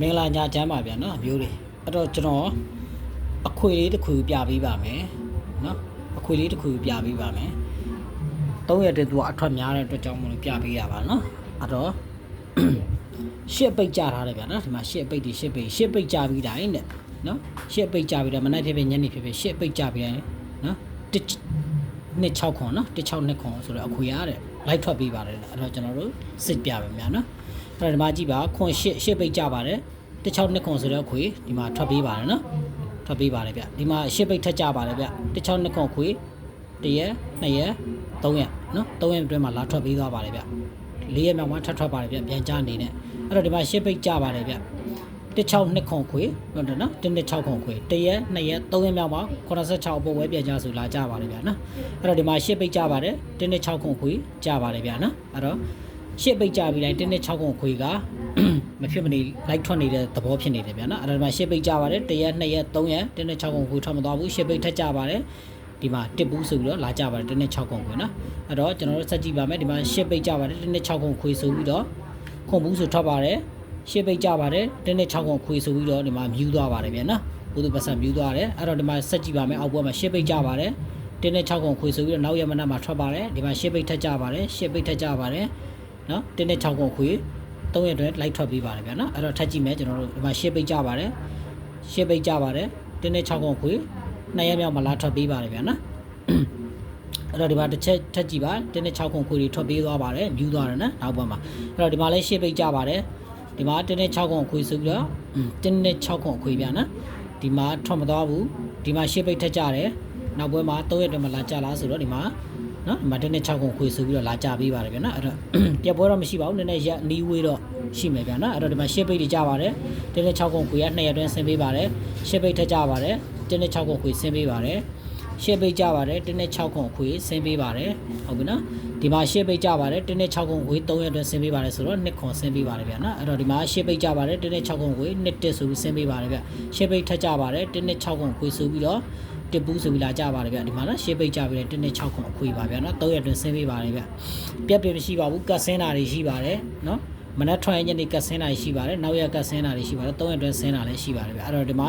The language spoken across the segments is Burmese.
မင်္ဂလာညချမ်းပါဗျာနော်အမျိုးတွေအဲ့တော့ကျွန်တော်အခွေလေးတစ်ခုပြပေးပါမယ်နော်အခွေလေးတစ်ခုပြပေးပါမယ်သုံးရက်တည်းသူကအထွက်များတဲ့အတွက်ကြောင့်မလို့ပြပေးရပါနော်အဲ့တော့ရှစ်ပိတ်ကြထားတယ်ဗျာနော်ဒီမှာရှစ်ပိတ်ဒီရှစ်ပိတ်ရှစ်ပိတ်ကြပြီးတိုင်းတဲ့နော်ရှစ်ပိတ်ကြပြီးတော့မနေ့ဖြစ်ဖြစ်ညနေဖြစ်ဖြစ်ရှစ်ပိတ်ကြပြီးတိုင်းနော်တစ်နှစ်6ခွန်နော်တစ်6နှစ်ခွန်ဆိုတော့အခွေရတဲ့လိုက်ထွက်ပေးပါတယ်အဲ့တော့ကျွန်တော်တို့စစ်ပြပါမယ်နော် အဲ့တော့ဒီမှာကြည့်ပါခွန်ရှစ်ရှစ်ပိတ်ကြပါတယ်တစ်6နှစ်ခွန်ဆိုတော့အခွေဒီမှာထွက်ပေးပါတယ်နော်ထွက်ပေးပါတယ်ဗျဒီမှာရှစ်ပိတ်ထက်ကြပါတယ်ဗျတစ်6နှစ်ခွန်ခွေတစ်ရက်နှစ်ရက်သုံးရက်နော်သုံးရက်အတွင်းမှာလာထွက်ပေးသွားပါတယ်ဗျလေးရက်မြောက်မှထပ်ထွက်ပါတယ်ဗျပြန်ကြအနေနဲ့အဲ့တော့ဒီမှာရှစ်ပိတ်ကြပါတယ်ဗျ16နှစ်ခွန်ခွေဟုတ်တယ်နော်16ခွန်ခွေတရက်2ရက်3ရက်မြောက်မှ86အပေါ်ဝဲပြန်ကြဆိုလာကြပါတယ်ဗျနော်အဲ့တော့ဒီမှာရှစ်ပိတ်ကြပါတယ်16ခွန်ခွေကြပါတယ်ဗျနော်အဲ့တော့ ရှစ်ပိတ်ကြပြီးတိုင်း16ခွန်ခွေကမဖြစ်မနေလိုက်ထွက်နေတဲ့သဘောဖြစ်နေတယ်ဗျနော်အဲ့တော့ဒီမှာရှစ်ပိတ်ကြပါတယ်တရက်2ရက်3ရက်16ခွန်ခွေထွက်မသွားဘူးရှစ်ပိတ်ထက်ကြပါတယ်ဒီမှာတစ်ဘူးဆိုပြီးတော့လာကြပါတယ်တစ်နှစ်6ခုခွေနော်အဲ့တော့ကျွန်တော်တို့စက်ကြည့်ပါမယ်ဒီမှာရှစ်ပိတ်ကြပါတယ်တစ်နှစ်6ခုခွေဆိုပြီးတော့ခုံဘူးဆိုထွက်ပါတယ်ရှစ်ပိတ်ကြပါတယ်တစ်နှစ်6ခုခွေဆိုပြီးတော့ဒီမှာမြူးသွားပါတယ်ဗျာနော်ဘုသူပတ်စံမြူးသွားတယ်အဲ့တော့ဒီမှာစက်ကြည့်ပါမယ်အောက်ဘက်မှာရှစ်ပိတ်ကြပါတယ်တစ်နှစ်6ခုခွေဆိုပြီးတော့နောက်ရက်မနက်မှာထွက်ပါတယ်ဒီမှာရှစ်ပိတ်ထက်ကြပါတယ်ရှစ်ပိတ်ထက်ကြပါတယ် နော်တစ်နှစ်6ခုခွေ၃ရက်အတွင်းလိုက်ထွက်ပေးပါတယ်ဗျာနော်အဲ့တော့ထက်ကြည့်မယ်ကျွန်တော်တို့ဒီမှာရှစ်ပိတ်ကြပါတယ်ရှစ်ပိတ်ကြပါတယ်တစ်နှစ်6ခုခွေနှစ်ရက်မြောက်မှာလာထွက်ပေးပါတယ်ဗျာနော်အဲ့တော့ဒီမှာတစ်ချက်ထက်ကြည့်ပါတင်းနဲ့6ခုခွေတွေထွက်ပေးသွားပါတယ်မြူးသွားတယ်နော်နောက်ဘက်မှာအဲ့တော့ဒီမှာလည်းရှေ့ပိတ်ကြပါတယ်ဒီမှာတင်းနဲ့6ခုခွေဆိုပြီးတော့တင်းနဲ့6ခုခွေပြန်နော်ဒီမှာထွက်မသွားဘူးဒီမှာရှေ့ပိတ်ထက်ကြတယ် နောက်ဘက်မှာ3ရက်တည်းမှာလာကြလားဆိုတော့ဒီမှာနော်ဒီမှာတင်းနဲ့6ခုခွေဆိုပြီးတော့လာကြပေးပါတယ်ဗျာနော်အဲ့တော့ပြက်ပွဲတော့မရှိပါဘူးနည်းနည်းရက်နီးဝေးတော့ရှိမယ်ဗျာနော်အဲ့တော့ဒီမှာရှေ့ပိတ်တွေကြပါတယ်တင်းနဲ့6ခုခွေက2ရက်တွင်းဆင်းပေးပါတယ်ရှေ့ပိတ်ထက်ကြပါတယ်တင်းနဲ့6ခုခွေဆင်းပေးပါတယ်ရှစ်ပိတ်ကြပါတယ်1နဲ့6ခုအခွေဆင်းပေးပါတယ်ဟုတ်ပြီနော်ဒီမှာရှစ်ပိတ်ကြပါတယ်1နဲ့6ခုအခွေ3ရက်အတွင်းဆင်းပေးပါတယ်ဆိုတော့2ခွန်ဆင်းပေးပါတယ်ဗျာနော်အဲ့တော့ဒီမှာရှစ်ပိတ်ကြပါတယ်1နဲ့6ခုအခွေ2တက်ဆိုပြီးဆင်းပေးပါတယ်ဗျရှစ်ပိတ်ထက်ကြပါတယ်1နဲ့6ခုအခွေဆိုပြီးတော့ တစ်ပူးဆိုပြီးလာကြပါတယ်ဗျဒီမှာနော်ရှစ်ပိတ်ကြပြီး1နဲ့6ခုအခွေပါဗျာနော်3ရက်အတွင်းဆင်းပေးပါတယ်ဗျပြက်ပြမရှိပါဘူးကတ်ဆင်းတာတွေရှိပါတယ်နော်မနက်ထွန်ညနေကတ်ဆင်းတာရှိပါတယ်နောက်ရက်ကတ်ဆင်းတာတွေရှိပါတယ်၃ရက်အတွင်းဆင်းတာလည်းရှိပါတယ်ဗျအဲ့တော့ဒီမှာ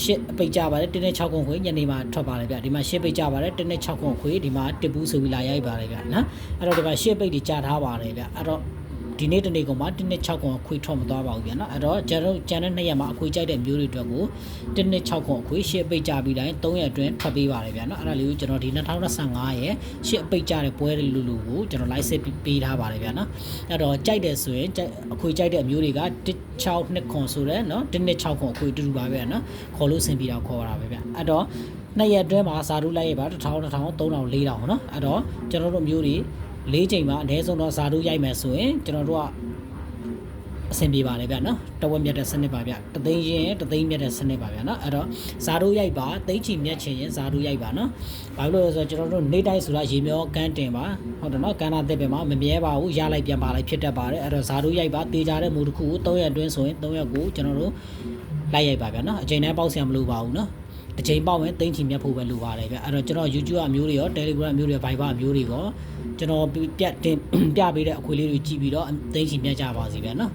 ရှစ်ပိတ်ကြပါတယ်1နဲ့6ခုခွေညနေမှာထွက်ပါတယ်ဗျဒီမှာရှစ်ပိတ်ကြပါတယ်1နဲ့6ခုခွေဒီမှာတစ်ဘူးဆိုပြီးလာရိုက်ပါတယ်ဗျနော်အဲ့တော့ဒီမှာရှစ်ပိတ်တွေကြာထားပါတယ်ဗျအဲ့တော့ ဒီနေ့တနေ့ကောင်မှာ1နဲ့6ခုခွေထွက်မသွားပါဘူးဗျနော်အဲ့တော့ကျွန်တော်ကျန်တဲ့2ရက်မှာအခွေကြိုက်တဲ့မျိုးတွေအတွက်ကို1နဲ့6ခုခွေရှစ်ပိတ်ကြပြီးတိုင်း3ရက်အတွင်းထွက်ပေးပါတယ်ဗျနော်အဲ့ဒါလေးကိုကျွန်တော်ဒီ2025ရဲ့ရှစ်ပိတ်ကြတဲ့ပွဲတွေလူလူကိုကျွန်တော် live set ပေးထားပါတယ်ဗျနော်အဲ့တော့ကြိုက်တယ်ဆိုရင်ကြိုက်အခွေကြိုက်တဲ့အမျိုးတွေက16နှစ်ခွန်ဆိုတဲ့နော်1နှစ်6ခွန်အခွေတူတူပါပဲနော်ခေါ်လို့ဆင်ပြေတော့ခေါ်ရတာပဲဗျအဲ့တော့နှစ်ရက်အတွင်းမှာဇာတုလိုက်ရပါ1000 2000 3000 4000နော်အဲ့တော့ကျွန်တော်တို့မျိုးတွေ ၄ချိန်မှာအနည်းဆုံးတော့ဇာတုရိုက်မယ်ဆိုရင်ကျွန်တော်တို့ကအဆင်ပြေပါလေဗျနော်တဝက်မြတ်တဲ့စနစ်ပါဗျတသိန်းရင်တသိန်းမြတ်တဲ့စနစ်ပါဗျနော်အဲ့တော့ဇာတို့ရိုက်ပါသိန်းချီမြတ်ချင်ရင်ဇာတို့ရိုက်ပါနော်ဘာလို့လဲဆိုတော့ကျွန်တော်တို့နေတိုင်းဆိုတာရေမျောကန်းတင်ပါဟုတ်တယ်နော်ကန်းနာတစ်ပင်မှာမမြဲပါဘူးရလိုက်ပြန်ပါလိုက်ဖြစ်တတ်ပါတယ်အဲ့တော့ဇာတို့ရိုက်ပါတေးကြတဲ့မူတစ်ခုကို3ရက်အတွင်းဆိုရင်3ရက်ကိုကျွန်တော်တို့လိုက်ရိုက်ပါဗျနော်အချိန်တိုင်းပေါက်ဆရာမလိုပါဘူးနော် တစ်ချိန်ပေါက်ရင်သိန်းချီမြတ်ဖို့ပဲလိုပါတယ်ဗျအဲ့တော့ကျွန်တော် YouTube အမျိုးတွေရော Telegram အမျိုးတွေ Viber အမျိုးတွေရောကျွန်တော်ပြတ်တင်ပြပေးတဲ့အခွေလေးတွေကြည့်ပြီးတော့သိန်းချီမြတ်ကြပါစီဗျနော်